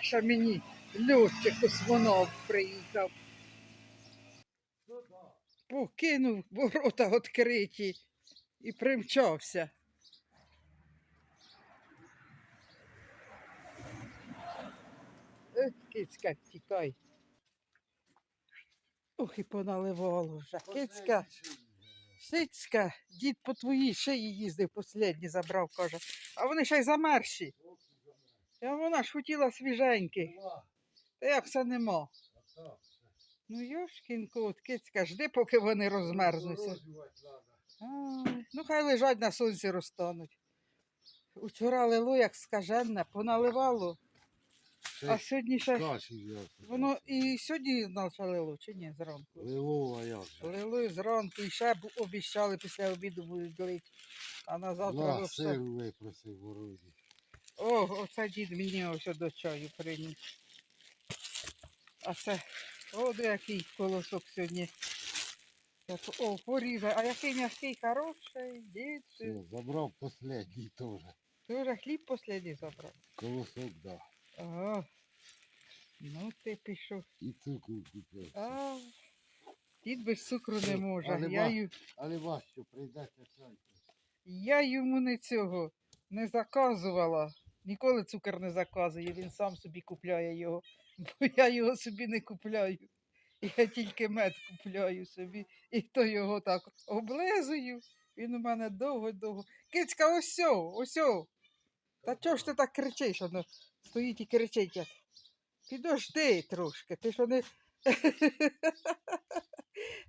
Ще мені льотчик космонавт приїхав. Покинув ворота відкриті і примчався. Ех, Кицька, тікай. Ох, і поналивало вже. Кицька, Сицька, дід по твоїй шиї їздив, послідній забрав, каже. А вони ще й замерші. А вона ж хотіла свіженьких. Та як все нема. Ну, Йошкін кот, кицька, жди, поки вони розмерзнуться. Ай, ну, хай лежать на сонці розтануть. Учора лило, як скажене, поналивало, а сьогодні ще. Воно і сьогодні лило, чи ні, зранку? Лилова як же. Лили зранку і ще б обіцяли після обіду будуть лити. А на завтра сир випросив. О, оце дід мені ось до чаю приніс. А це, о, де який колосок сьогодні. Так, о, порізав. А який м'який хороший, дід. Все, забрав последній теж. Ти вже хліб послідній забрав. Колосок, да. Ага. Ну ти пішов. І цукру купив. А, дід без цукру не Ну, може. але Я, ю- Але важче прийдеться чай. я йому не цього не заказувала. Ніколи цукор не заказує, він сам собі купляє його. Бо я його собі не купляю. Я тільки мед купляю собі. І то його так облизую. Він у мене довго-довго. Кицька, осьо, осьо. Та чого ж ти так кричиш? Воно стоїть і кричить. як. Підожди трошки, ти що не.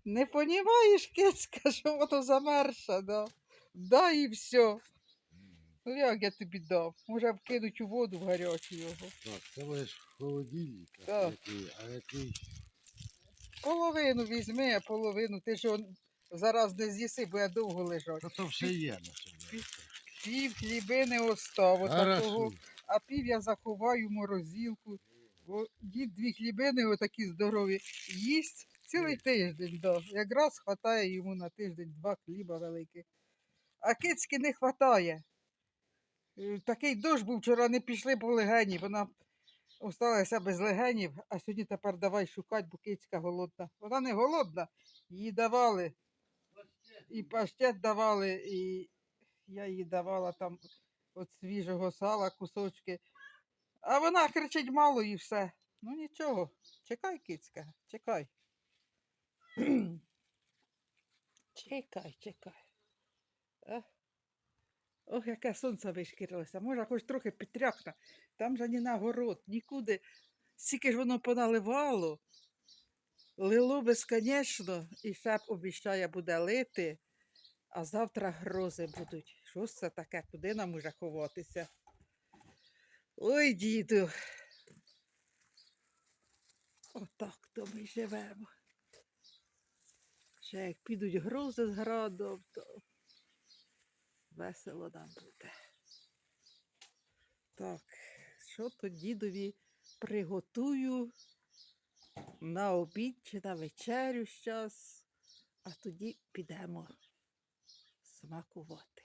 Не понімаєш, кицька, що воно замерше, да? Да і все. Ну як я тобі дав? Може вкинуть у воду в гарячу його. Так, це лиш холодильник, Так. який, а який Половину візьми, а половину. Ти ж он зараз не з'їси, бо я довго лежать. Та то все є на собі. Пів хлібини Хорошо. а пів я заховаю в морозилку. Бо дід дві хлібини отакі здорові їсть цілий тиждень. Да. Якраз хватає йому на тиждень два хліба великих. А кицьки не хватає. Е, Такий дощ був вчора, не пішли по легені. Вона осталася без легенів, а сьогодні тепер давай шукати, бо кицька голодна. Вона не голодна, їй давали. І паштет давали, і я їй давала там от свіжого сала кусочки. А вона кричить мало і все. Ну нічого, чекай, кицька, чекай. чекай, чекай. А? Ох, яке сонце вишкірилося. Може, хоч трохи підтряхне. Там же ні на город, нікуди. Стільки ж воно поналивало. Лило безконечно, і ще б обіщає буде лити, а завтра грози будуть. Що це таке? Куди нам уже ховатися? Ой, діду. Отак то ми живемо. Ще як підуть грози з градом, то весело нам буде. Так, що то дідові приготую на обід чи на вечерю щас, а тоді підемо смакувати,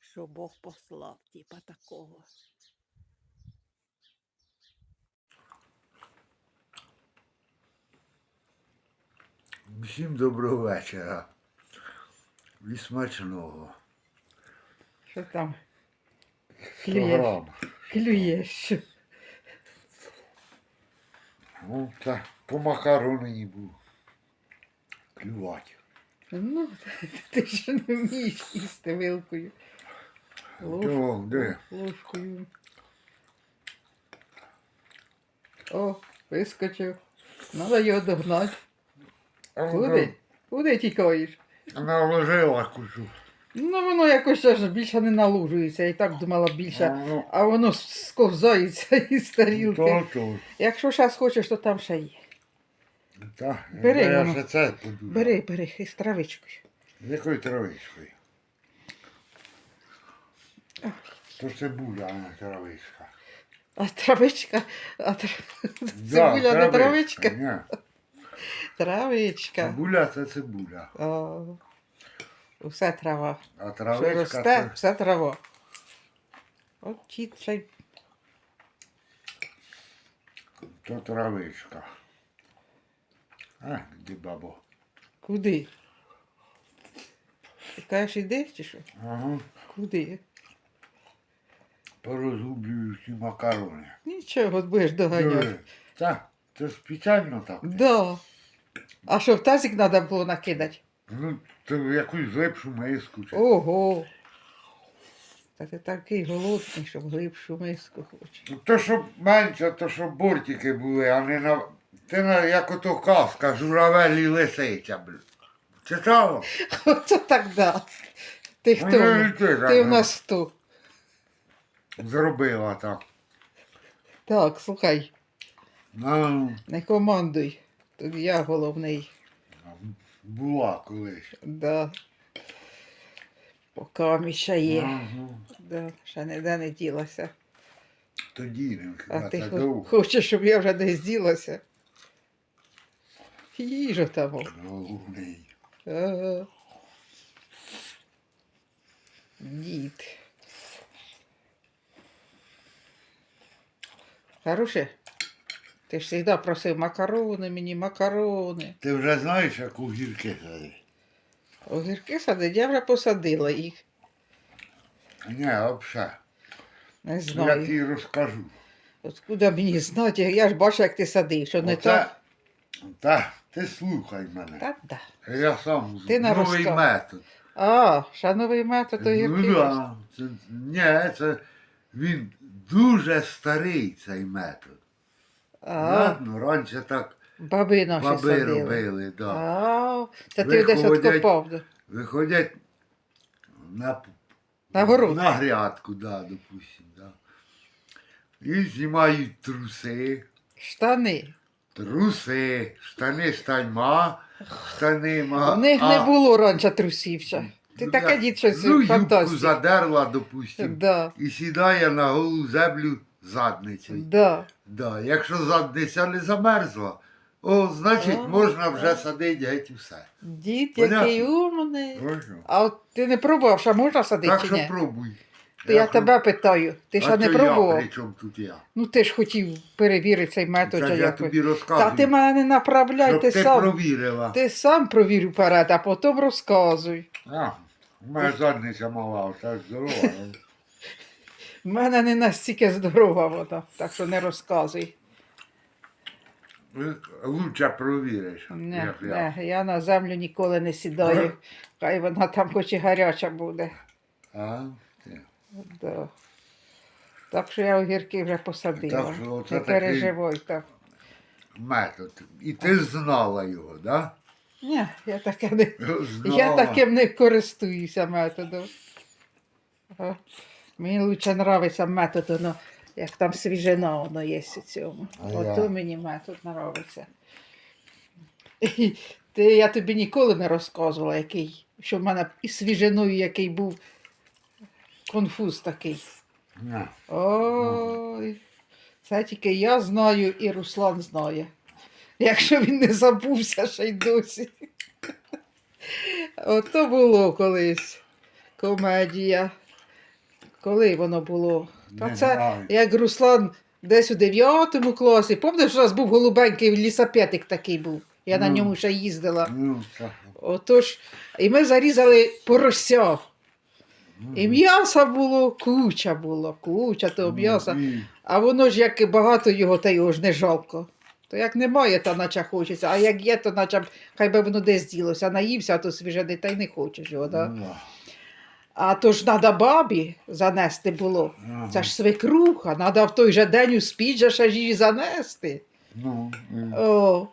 що Бог послав, типа такого. Всім доброго вечора. І смачного. Що там? Програм. Клюєш. Ну, та по макаронині був. Клювати. Ну, ти ж не вмієш їсти вилкою. Чого, де? Ложкою. О, вискочив. Надо його догнати. А Куди? Куди тікаєш? Наложила кусу. Ну, воно якось аж більше не налужується. Я і так думала більше. Ну, А воно сковзається із тарілки. то, то. Якщо зараз хочеш, то там ще є. Та, Бери я воно. ще це подумав. Бери, бери, із травичкою. Якою травичкою? То цибуля, а не травичка. А травичка, а тр- Да, цибуля не травичка. Ні, Травичка. Цибуля це цибуля. О, усе трава. А Що росте, це... все трава. От ще То травичка. А, де бабо? Куди? Ти кажеш, іди чи що? Ага. Куди? Порозгублюю всі макарони. Нічого, от будеш доганяти. Диви. Та, це спеціально так. Да. А що в тазик треба було накидати? Ну, в якусь глибшу миску. Чи... Ого. Та ти такий голодний, щоб глибшу миску хочеш. Ну, То, щоб менше, то щоб бортики були, а не на. Ти на як ото казка, журавель і лисиця, блін. Читала? Оце так да. Ти хто? Ну, і ти так Ти в нас хто? Зробила так. Так, слухай, Ну, не командуй. Тут я головний. Була колись. Да. Поки ще є. Ага. Да, ще ніде не ділася. Тоді не А ти хо- довго. хочеш, щоб я вже десь ділася? Їжа там. Головний. Ага. Дід. Хороше? Ти ж завжди просив макарони мені, макарони. Ти вже знаєш, як огірки садить? Огірки садить, я вже посадила їх. Ні, взагалі. Не Я тобі розкажу. Откуда мені знати? Я ж бачу, як ти садив, що не Оце- так. Та, ти слухай мене. Та да. Я сам Ти новий метод. А, шановий метод огірки. Ну, да. це, ні, це він дуже старий цей метод. А, Ладно, раніше так баби наші баби садили. робили, да. А, це ти десь Виходять- откопав. да? Виходять на, На город. на грядку, да, допустим, да. І знімають труси. Штани. Труси, штани штаньма, штани ма. У них а, не було раніше трусів ще. Ти ну, таке да. дід щось Ну, юбку задерла, допустим, Да, і сідає на голу землю задницею. да. Да. Якщо задниця не замерзла, о, значить А, можна вже так. садити геть усе. Дід Понятно. який умний. Можна? А от ти не пробував, що можна садити Так чи що ні? пробуй. То я тебе питаю, ти ще А не то Я, пробував. при чому тут я? Ну ти ж хотів перевірити цей метод. Це чи я як ви- тобі розказую, Та ти мене не направляй, щоб ти ти сам. провірила. Ти сам провір вперед, а потім розказуй. А, у мене задниця мала, це здорова. У мене не настільки здорова вона, так що не розказуй. Лучше провіриш. Не, як я. не, я на землю ніколи не сідаю. Хай вона там хоч і гаряча буде. А? Ти. Да. Так що я огірки вже посадила. Так що оце не такий- переживай так. Метод. І ти знала його, да? Ні, я таке не. Знала. Я таким не користуюся методом. Ага. Мені лучше подобається метод, воно, як там свіжина воно є у цьому. А Ото я- мені метод подобається. І Ти, я тобі ніколи не розказувала, який, що в мене і свіжиною який був конфуз такий. Ні. Ой, це тільки я знаю і Руслан знає. Якщо він не забувся ще й досі. Ото було колись комедія. Коли воно було? Та Не це знаю. як Руслан десь у 9 класі. Пам'ятаєш, у нас був голубенький лісапетик такий був. Я на Ну. ньому ще їздила. Ну, так. Отож, і ми зарізали порося. І м'яса було, куча було, куча того м'яса. Ну, А воно ж як багато його, та його ж не жалко. То як немає, то наче хочеться, а як є, то наче б- хай би воно десь ділося, наївся, а то свіже та й не хочеш його. Да? Ну, да. А то ж треба бабі занести було. Ага. Це ж свекруха, треба в той же день успіть же ще ж її занести. Ну, і- О,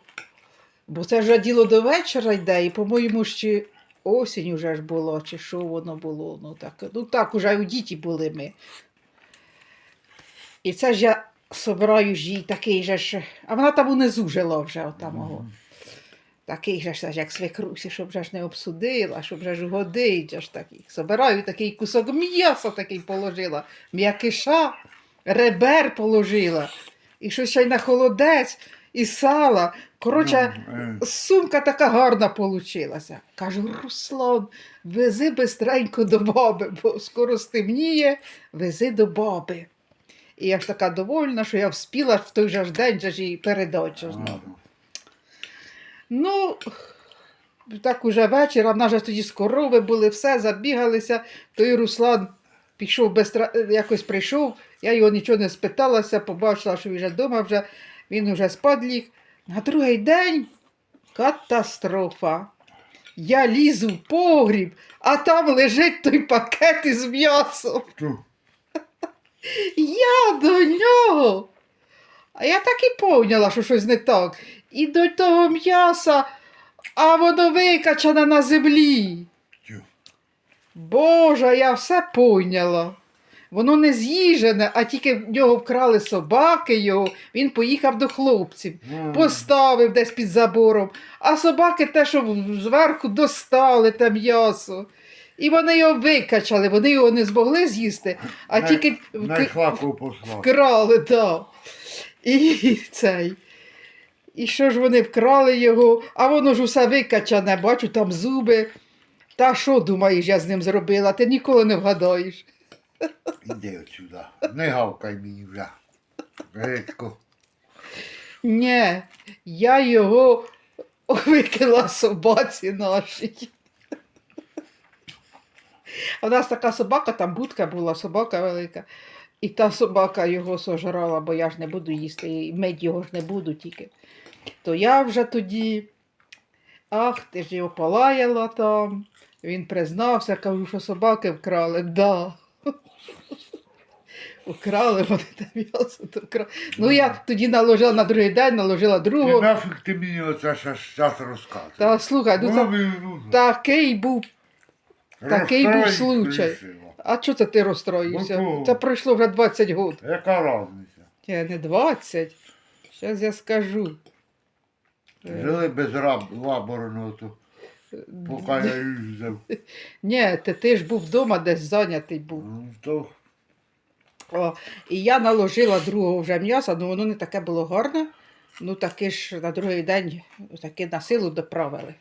бо це вже діло до вечора йде, і, по-моєму, ще осінь уже ж було, чи що воно було. Ну так, ну так уже у діті були ми. І це ж я собираю ж їй такий же ж. А вона там унизу жила вже отамого. Такий же ж як свекрусі, щоб вже ж не обсудила, щоб вже ж угодить, же ж такий. Собираю такий кусок м'яса такий положила, м'якиша, ребер положила, і щось ще й на холодець, і сала. Коротше, Ну, е. сумка така гарна получилася. Кажу, Руслан, вези бистренько до баби, бо скоро стемніє, вези до баби. І я ж така довольна, що я вспіла в той же ж день же ж і передачу знову. Ну, так уже вечора, в нас же тоді з корови були, все, забігалися. Той Руслан пішов без якось прийшов, я його нічого не спиталася, побачила, що він вже вдома, вже, він вже спад ліг. На другий день катастрофа. Я лізу в погріб, а там лежить той пакет із м'ясом. Я до нього. А я так і поняла, що щось не так. І до того м'яса, а воно викачане на землі. Боже, я все поняла. Воно не з'їжене, а тільки в нього вкрали собаки його. Він поїхав до хлопців, М. поставив десь під забором, а собаки те, що зверху достали те м'ясо. І вони його викачали, вони його не змогли з'їсти, а тільки вкрали, так. І цей. І що ж вони вкрали його, а воно ж усе викачане, бачу, там зуби. Та що думаєш, я з ним зробила? Ти ніколи не вгадаєш. Іди отсюди. Не гавкай мені вже. Гречко. Ні, я його викила собаці нашій. У нас така собака, там будка була, собака велика. І та собака його сожрала, бо я ж не буду їсти, і мить його ж не буду тільки. То я вже тоді, ах, ти ж його полаяла там. Він признався, кажу, що собаки вкрали. Да. Украли вони те м'ясо, то вкрали. Ну я тоді наложила на другий день, наложила Ти другого. нафіг ти мені оце ще зараз розказуєш? Та слухай, ну це мені нужно. такий був. такий був Розстроїть случай. А чого це ти розстроївся? Ну, Це пройшло вже 20 років. Яка разниця? Ні, не 20. Зараз я скажу. Е, Жили без раб, то поки я їздив. Ні, ти, ти ж був вдома, десь зайнятий був. Ну, То О, і я наложила другого вже м'яса, ну воно не таке було гарне. Ну таки ж на другий день таки на силу доправили.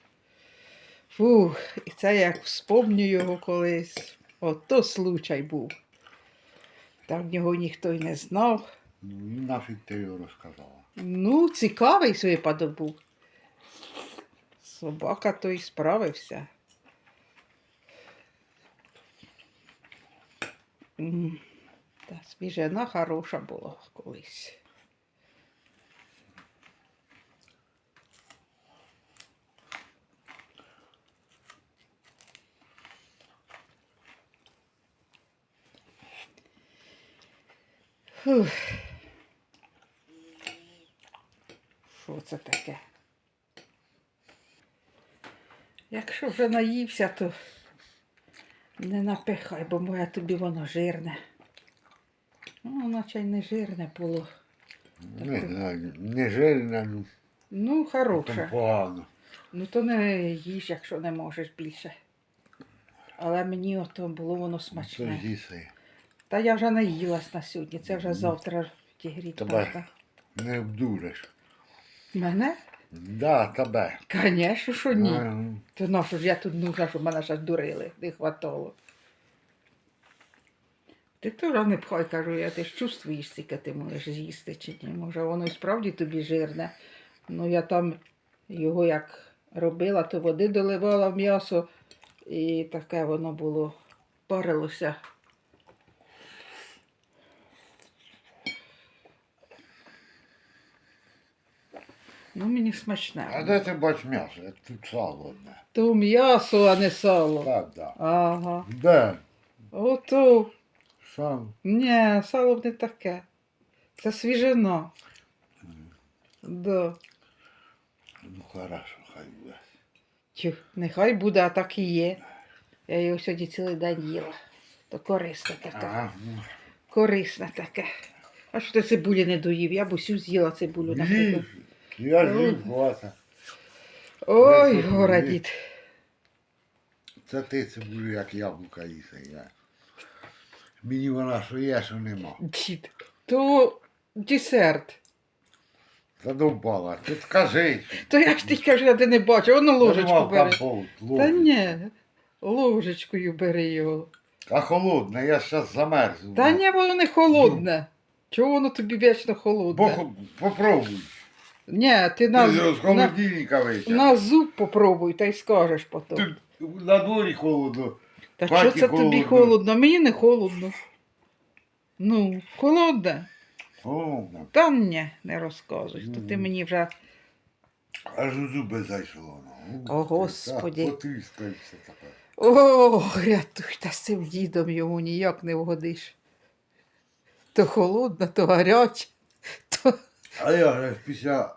Фух, і це як вспомню його колись. Ото случай був. Там нього ніхто й не знав. ну, нафіг ти його розказала. Ну, цікавий випадок був. Собака той справився. М, Та свіжина хороша була колись. Фух. Що це таке? Якщо вже наївся, то не напихай, бо моє тобі воно жирне. Ну, наче й не жирне було. Не знаю, не жирне, ну Ну, хороше. погано. Ну, то не їж, якщо не можеш більше. Але мені ото було воно То смачне. з'їси. Та я вже наїлась на сьогодні, це вже завтра тігріть. Тебе. Не обдуриш. Мене? Да, тебе. Звісно, що ні. А, ну, То на що ж я тут нужна, щоб мене ще дурили, не хватало. Ти теж не пхай, кажу, я ти ж чувствуєш, скільки ти можеш з'їсти чи ні. Може, воно і справді тобі жирне. Ну я там його як робила, то води доливала в м'ясо, і таке воно було, парилося. Ну, мені смачне. А де ти бачиш м'ясо, як тут сало одне? То м'ясо, а не сало. Так, да. Ага. Де? Ото. Сам. Ні, сало не таке. Це свіжина. Да. Ну хорошо, хай буде. Тю, нехай буде, а так і є. Я його сьогодні цілий день їла. То корисне таке. Ага. ну, Корисне таке. А що ти цибулі не доїв? Я б усю з'їла цибулю, наприклад. Їж. Я ж їм. Ой, гора дід. Це ти цибулю, як яблука їси. Я. Мені вона що є, що нема. Дід. То десерт. Задовбала. Ти скажи. То я ж ти кажу, я ти не бачу, воно ложечку бери. Компот, Та ложечку. ні, ложечкою бери його. А холодне, я зараз замерзну. Та ні, воно не холодне. Чого воно тобі вічно холодне? Бо попробуй. Ні, ти на, Ти з на, холодильника на зуб попробуй, та й скажеш потім. Тут на дворі холодно. Та хаті що це тобі холодно. холодно? Мені не холодно. Ну, холодне. Холодно. Та ні, не розказуй. То ти мені вже Аж у зуби зайшло. ну. О, Господі. Тепер. О, рятуй, та з цим дідом йому ніяк не вгодиш. То холодно, то гаряче, то. А я ж після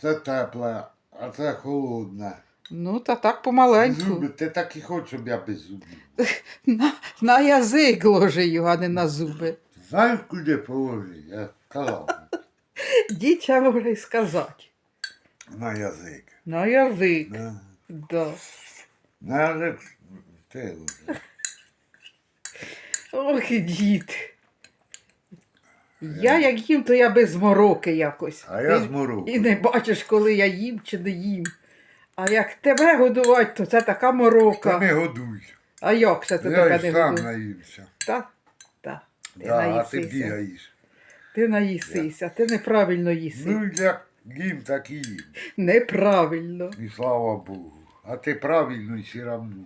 це тепле, а це холодне. Ну, та так помаленьку. Зуби, ти так і хочеш, щоб я без зубів. На, на язик ложи його, а не на зуби. Знаєш, куди положити? Я сказав. Дітя може й сказати. На язик. На язик. На, Да. на язик ти ложи. Ох, дід. Я як їм, то я без мороки якось. А я Ти- з мороку. І не бачиш, коли я їм чи не їм. А як тебе годувати, то це така морока. Та не годуй. А як це ти Я тебе й не сам годуєш? наївся. Та, та. Ти Да, а ти наїсися. бігаєш. Ти наїсися, ти неправильно їси. Ну, як їм, так і їм. Неправильно. І слава Богу. А ти правильно і все равно.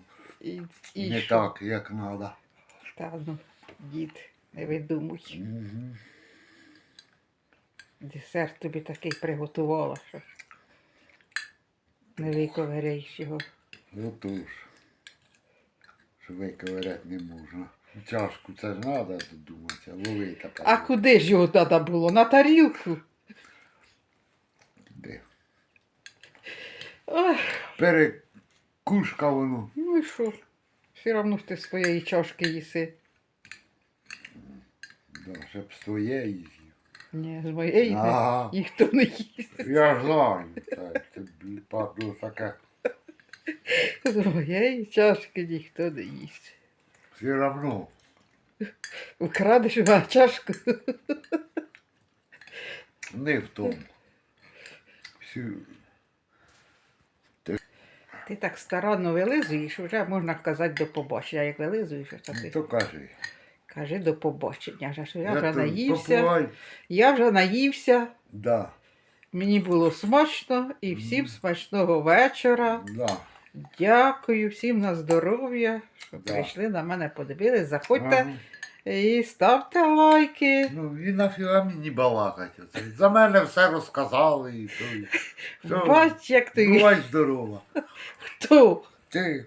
І, і Не що? так, як треба. Та ну, дід, не видумуй. Угу. Десерт тобі такий приготувала, що не виковиряєш його. Отож. Що виковиряти не можна. Чашку це ж треба додуматися, ловити. А куди ж його треба було? На тарілку? Де? Ах, Перекушка воно. ну і що? Все одно ж ти своєї чашки їси. Да, щоб своє їв. Ні, з моєї Ага. ніхто не їсть. Я знаю. Так, тобі падло таке. З моєї чашки ніхто не їсть. Все равно. Украдеш його чашку. Не в тому. Всю... Ти так старанно вилизуєш, вже можна казати до побачення. Як вилизуєш, то ти То кажи. Кажи до побачення. Вже я вже наївся. попивай. Я вже наївся. Да, Мені було смачно і всім смачного вечора. да. Дякую всім на здоров'я, що Да. прийшли на мене, подивились. Заходьте Ага. і ставте лайки. Ну, і нафіга мені балакати. За мене все розказали і то. Бач, як ти Бувай здорова. хто? Ти